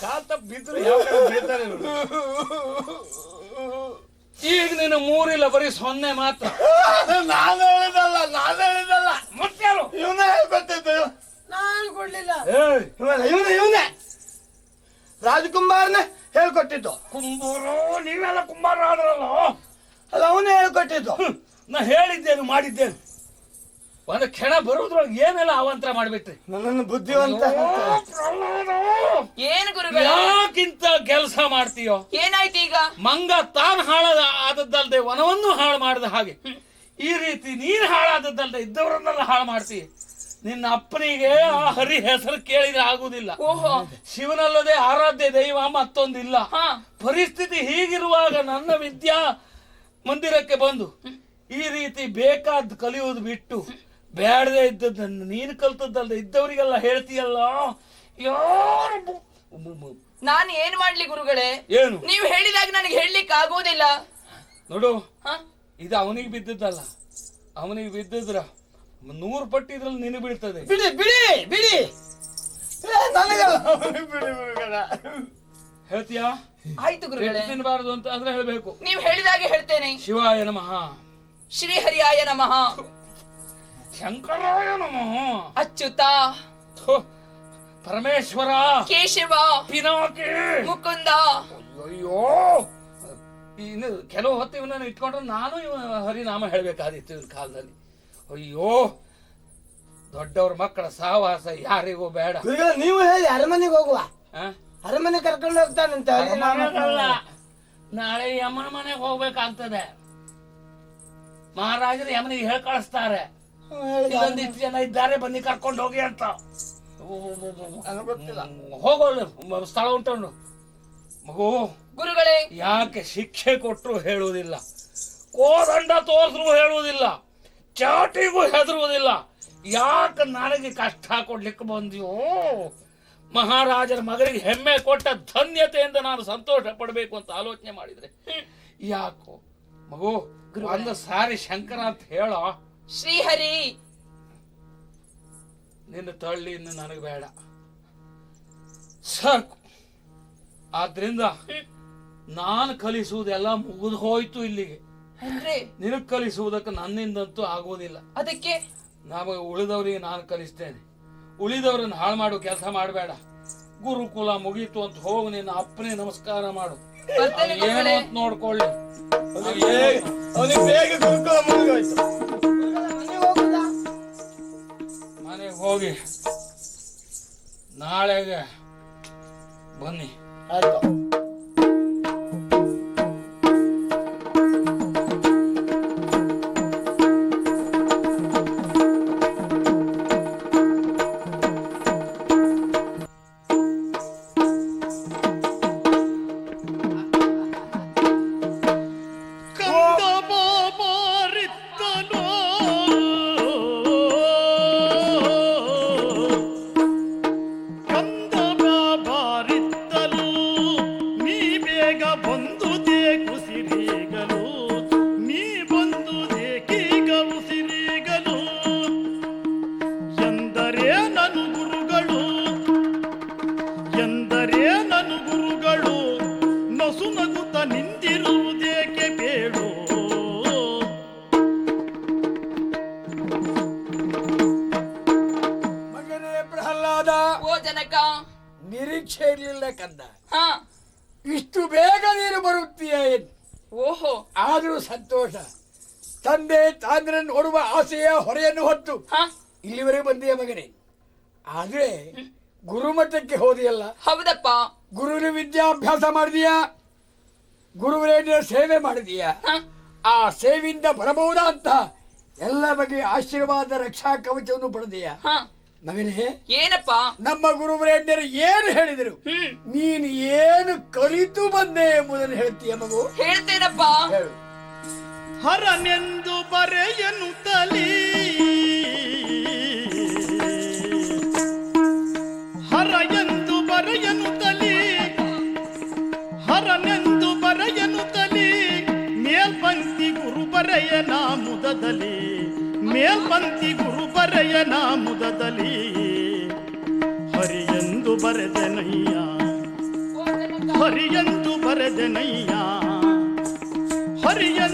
ಕಾಲ್ ತಪ್ಪ ಯಾವ ಕಡೆ ಬೀಳ್ತಾರೆ ಇವ್ರು. ಈಗ ನೀನು ಮೂರಿಲ್ಲ ಬರೀ ಸೊನ್ನೆ ಮಾತ್ರ. ನಾನು ಹೇಳಿದಲ್ಲ ನಾನು ಹೇಳಿದಲ್ಲ ಮತ್ತಾರು ಇವನೇ ಹೇಳ್ಕೊಟ್ಟಿದ್ದು. ನಾನು ಕೊಡ್ಲಿಲ್ಲ. ಏಯ್ ಇವನ ಇವನೇ ಇವನೇ. ರಾಜಕುಮಾರ್ನೇ ಹೇಳ್ಕೊಟ್ಟಿದ್ದು. ಕುಂಬೂರು ನೀವೆಲ್ಲ ಕುಂಬಾರ ಆದ್ರಲ್ಲ? ಅಲ್ಲ ಅವನೇ ಹೇಳ್ಕೊಟ್ಟಿದ್ದು. ನಾ ಹೇಳಿದ್ದೇನು ಮಾಡಿದ್ದೇನು? ಒಂದು ಕ್ಷಣ ಬರುವುದ್ರೊಳಗೆ ಏನೆಲ್ಲ ಅವಾಂತರ ಮಾಡ್ಬಿಟ್ರಿ? ನನ್ನನ್ನು ಬುದ್ಧಿವಂತ. ಏನು ಗುರುಗಳೇ? ಯಾಕಿಂತ ಕೆಲಸ ಮಾಡ್ತೀಯೋ? ಏನಾಯ್ತು ಈಗ? ಮಂಗ ತಾನು ಹಾಳಾದ ಆದದ್ದಲ್ದೆ ವನವನ್ನು ಹಾಳು ಮಾಡಿದ ಹಾಗೆ. ಈ ರೀತಿ ನೀನು ಹಾಳಾದದ್ದಲ್ದೆ ಇದ್ದವರನ್ನೆಲ್ಲ ಹಾಳು ಮಾಡ್ತಿ. ನಿನ್ನ ಅಪ್ಪನಿಗೆ ಆ ಹರಿ ಹೆಸರು ಕೇಳಿದ್ರೆ ಆಗುದಿಲ್ಲ. ಓಹೋ. ಶಿವನಲ್ಲದೆ ಆರಾಧ್ಯ ದೈವ ಮತ್ತೊಂದಿಲ್ಲ. ಹಾ. ಪರಿಸ್ಥಿತಿ ಹೀಗಿರುವಾಗ ನನ್ನ ವಿದ್ಯಾ ಮಂದಿರಕ್ಕೆ ಬಂದು ಈ ರೀತಿ ಬೇಕಾದ್ ಕಲಿಯುವುದು ಬಿಟ್ಟು ಬೇಡದೆ ಇದ್ದದ್ದನ್ನು ನೀನು ಕಲ್ತದ್ದಲ್ಲ ಇದ್ದವರಿಗೆಲ್ಲ ಹೇಳ್ತೀಯಲ್ಲ? ಯಾರು ನಾನು ಏನ್ ಮಾಡ್ಲಿ ಗುರುಗಳೇ? ಏನು? ನೀವು ಹೇಳಿದಾಗ ನನಗೆ ಹೇಳಲಿಕ್ಕೆ ಆಗೋದಿಲ್ಲ. ನೋಡು ಹ? ಇದು ಅವನಿಗೆ ಬಿದ್ದದ್ದಲ್ಲ. ಅವನಿಗೆ ಬಿದ್ದಿದ್ರ ನೂರು ಪಟ್ಟಿ ಇದ್ರಲ್ಲಿ ನಿನಗೆ ಬಿಡ್ತದೆ ಬಿಡಿ ಬಿಡಿ ಬಿಡಿ. ಹೇಳ್ತೀಯಾ? ಆಯ್ತು ಗುರುಗಳೇ. ತಿನ್ನಬಾರದು ಅಂತ ಅಂದ್ರೆ ಹೇಳ್ಬೇಕು. ನೀವು ಹೇಳಿದಾಗೆ ಹೇಳ್ತೇನೆ. ಶಿವಾಯ ನಮಃ. ಶ್ರೀಹರಿಯಾಯ ನಮಃ. ಶಂಕರಾಯ ನಮಃ. ಅಚ್ಯುತ. ಥು, ಪರಮೇಶ್ವರ. ಕೇಶವ. ಪಿನಾಕಿ. ಮುಕುಂದ. ಅಯ್ಯೋ ಇನ್ನು ಕೆಲವು ಹೊತ್ತು ಇವನನ್ನು ಇಟ್ಕೊಂಡ್ರೆ ನಾನು ಇವ ಹರಿನಾಮ ಹೇಳಬೇಕಾದಿತ್ತು ಇವ್ರ ಕಾಲದಲ್ಲಿ. ಅಯ್ಯೋ ದೊಡ್ಡವ್ರ ಮಕ್ಕಳ ಸಹವಾಸ ಯಾರಿಗೂ ಬೇಡ. ಗುರುಗಳ ನೀವು ಹೇಳಿ ಅರಮನೆಗೆ ಹೋಗುವ. ಆ? ಅರಮನೆ ಕರ್ಕೊಂಡು ಹೋಗ್ತಾನಂತ ಅಲ್ಲಿ ನಾನು ಅಲ್ಲ. ನಾಳೆ ಯಮನ ಮನೆಗೆ ಹೋಗ್ಬೇಕಾಗ್ತದೆ. ಮಹಾರಾಜರು ಯಮನಿಗೆ ಹೇಳಿ ಕಳಿಸ್ತಾರೆ ಇಲ್ಲೊಂದಿಷ್ಟು ಜನ ಇದ್ದಾರೆ ಬನ್ನಿ ಕರ್ಕೊಂಡು ಹೋಗಿ ಅಂತ. ನನಗೆ ಗೊತ್ತಿಲ್ಲ. ಹೋಗೋಲ್ಲ ಸ್ಥಳ ಉಂಟು ಮಗು ಗುರುಗಳೇ. ಯಾಕೆ ಶಿಕ್ಷೆ ಕೊಟ್ಟರು ಹೇಳುವುದಿಲ್ಲ? ಕೋದಂಡ ತೋರಿಸ್ರು ಹೇಳುವುದಿಲ್ಲ. ಚಾಟಿಗೂ ಹೆದರುವುದಿಲ್ಲ. ಯಾಕೆ ನನಗೆ ಕಷ್ಟ ಕೊಡ್ಲಿಕ್ಕೆ ಬಂದಿಯೋ? ಮಹಾರಾಜರ ಮಗನಿಗೆ ಹೆಮ್ಮೆ ಕೊಟ್ಟ ಧನ್ಯತೆಯಿಂದ ನಾನು ಸಂತೋಷ ಪಡಬೇಕು ಅಂತ ಆಲೋಚನೆ ಮಾಡಿದ್ರೆ. ಯಾಕೋ? ಮಗು ಒಂದು ಸಾರಿ ಶಂಕರ ಅಂತ ಹೇಳೋ. ಶ್ರೀಹರಿ! ನಿನ್ನ ತಳ್ಳಿ ಇನ್ನು ನನಗೆ ಬೇಡ. ಸಾಕು ಆದ್ರಿಂದ ನಾನು ಕಲಿಸುವುದೆಲ್ಲ ಮುಗಿದು ಹೋಯ್ತು ಇಲ್ಲಿಗೆ. ಅಂದ್ರೆ? ನಿನಗ್ ಕಲಿಸುವುದಕ್ಕೆ ನನ್ನಿಂದಂತೂ ಆಗುವುದಿಲ್ಲ. ಅದಕ್ಕೆ? ನಮಗೆ ಉಳಿದವರಿಗೆ ನಾನು ಕಲಿಸ್ತೇನೆ. ಉಳಿದವರನ್ನ ಹಾಳು ಮಾಡೋ ಕೆಲಸ ಮಾಡಬೇಡ. ಗುರುಕುಲ ಮುಗೀತು ಅಂತ ಹೋಗಿ ನಿನ್ನ ಅಪ್ಪನೇ ನಮಸ್ಕಾರ ಮಾಡು. ಏನು. ಅಂತ ನೋಡ್ಕೊಳ್ಳಿ. ಬೇಗ ಗುರುಕುಲ ಮುಗಿದೋಯ್ತು ಹೋಗಿ. ನಾಳೆಗೆ ಬನ್ನಿ. ಆಯ್ತು. ಬೇಗ ಬಂದುದೇ ಕುಸಿರಿಗಲು ನೀ ಬಂದುದೇ ಕೀಗ ಉಸಿರೀಗಲು ಎಂದರೆ ನನು ಗುರುಗಳು. ಎಂದರೆ ನನು ಗುರುಗಳು. ನಸು ನಗುತ್ತ ನಿಂತಿರುವುದೇಕೆ ಬೇಡು. ಮಗನೇ ಪ್ರಹ್ಲಾದ ಓ ಜನಕ. ನಿರೀಕ್ಷೆ ಇರಲಿಲ್ಲ ಕಂದ. ಹಾ. ಇಷ್ಟು ಬೇಗ ನೀನು ಬರುತ್ತೀಯ ಎಂದು. ಓಹೋ. ಆದರೂ ಸಂತೋಷ. ತಂದೆ ತಾಂದ್ರನ್ನು ನೋಡುವ ಆಸೆಯ ಹೊರೆಯನ್ನು ಹೊತ್ತು. ಹಾ. ಇಲ್ಲಿವರೆಗೆ ಬಂದೆಯ ಮಗನೇ? ಆದ್ರೆ ಗುರುಮಠಕ್ಕೆ ಹೋದಿಯಲ್ಲ. ಹೌದಪ್ಪ. ಗುರುವಿನ ವಿದ್ಯಾಭ್ಯಾಸ ಮಾಡಿದೀಯಾ? ಗುರುವಿನ ಸೇವೆ ಮಾಡಿದೀಯಾ? ಹಾ. ಆ ಸೇವೆಯಿಂದ ಬರಬಹುದಾ ಅಂತ ಎಲ್ಲ ಬಗೆಯ ಆಶೀರ್ವಾದ ರಕ್ಷಾ ಕವಚವನ್ನು ಪಡೆದೀಯಾ? ಹಾ. ಮಗನೇ ಏನಪ್ಪ? ನಮ್ಮ ಗುರುವರೇಣ್ಯರು ಏನು ಹೇಳಿದರು? ನೀನು ಏನು ಕಲಿತು ಬಂದೆ ಎಂಬುದನ್ನು ಹೇಳ್ತೀಯ ಮಗು? ಹೇಳ್ತೇನಪ್ಪ. ಹೇಳು. ಹರನೆಂದು ಬರೆಯನು ತಲಿ ಹರ ಎಂದು ಬರೆಯನು ತಲಿ ಹರನೆಂದು ಬರೆಯನು ತಲಿ ಮೇಲ್ಪಂಕ್ತಿ ಗುರು ಬರೆಯ ನಾಮುದಲಿ ಮೇಲ್ಪಂಕ್ತಿ ಗುರು ಬರೆಯನ ಮುದದಲ್ಲಿ ಹರಿಯಂದು ಬರೆದನಯ್ಯ. ಹರಿಯಂದು ಬರೆದನಯ್ಯ. ಹರಿಯ